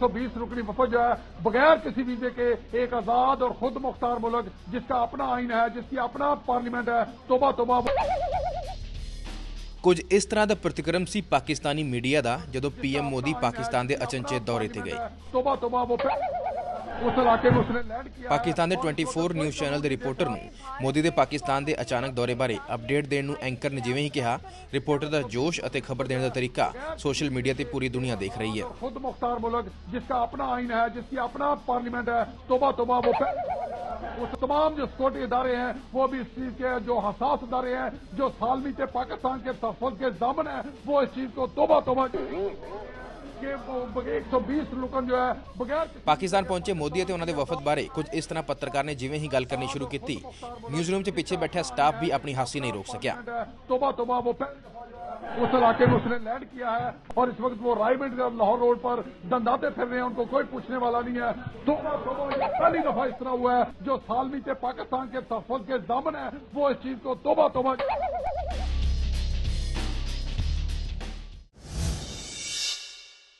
120 रुकनी वफद जो है बगैर किसी वीजे के एक आजाद और खुद मुख्तार मुल्क जिसका अपना आइन है जिसकी अपना पार्लियामेंट है तोबा तोबा ਕੁਝ ਇਸ ਤਰ੍ਹਾਂ ਦਾ ਪ੍ਰਤੀਕਰਮ ਸੀ ਪਾਕਿਸਤਾਨੀ ਮੀਡੀਆ ਦਾ ਜਦੋਂ ਪੀਐਮ ਮੋਦੀ ਪਾਕਿਸਤਾਨ ਦੇ ਅਚਨਚੇਤ ਦੌਰੇ ਤੇ ਗਏ तोबा तोबा वो उस इलाके में उसने लैंड किया ਪਾਕਿਸਤਾਨ ਦੇ 24 ਨਿਊਜ਼ ਚੈਨਲ ਦੇ ਰਿਪੋਰਟਰ ਨੂੰ ਮੋਦੀ ਦੇ ਪਾਕਿਸਤਾਨ ਦੇ ਅਚਾਨਕ ਦੌਰੇ ਬਾਰੇ ਅਪਡੇਟ ਦੇਣ ਨੂੰ ਐਂਕਰ ਨੇ ਜਿਵੇਂ ਹੀ ਕਿਹਾ ਰਿਪੋਰਟਰ ਦਾ ਜੋਸ਼ ਅਤੇ ਖਬਰ ਦੇਣ ਦਾ ਤਰੀਕਾ ਸੋਸ਼ਲ ਮੀਡੀਆ ਤੇ ਪੂਰੀ ਦੁਨੀਆ ਦੇਖ ਰਹੀ ਹੈ खुद मुख्तार मुल्क जिसका अपना आइन है जिसकी अपना पार्लियामेंट है तोबा तोबा वो उस तमाम जो सिक्योरिटी इदारे हैं वो भी इस चीज के जो हसास इदारे हैं जो सालमी के पाकिस्तान के तहफ़ के दामन है वो इस चीज को तोबा तोबा के एक सौ बीस लुकन जो है बगैर ਪਾਕਿਸਤਾਨ ਪਹੁੰਚੇ ਮੋਦੀ ਅਤੇ ਉਹਨਾਂ ਦੇ ਵਫਦ ਬਾਰੇ ਕੁਝ ਇਸ ਤਰ੍ਹਾਂ ਪੱਤਰਕਾਰ ਨੇ ਜਿਵੇਂ ਹੀ ਗੱਲ ਕਰਨੀ ਸ਼ੁਰੂ ਕੀਤੀ ਨਿਊਜ਼ ਰੂਮ 'ਚ ਪਿੱਛੇ ਬੈਠਾ ਸਟਾਫ ਵੀ ਆਪਣੀ ਹਾਸੀ ਨਹੀਂ ਰੋਕ ਸਕਿਆ तोबा तोबा वो उस इलाके में उसने लैंड किया है और इस वक्त वो रायगंज लाहौर रोड पर दंदाते फिर रहे हैं उनको कोई पूछने वाला नहीं है तोबा तोबा ये पहली दफा इस तरह हुआ है जो सालमी के पाकिस्तान के तहफ़ के दामन है वो इस चीज को तोबा तोबा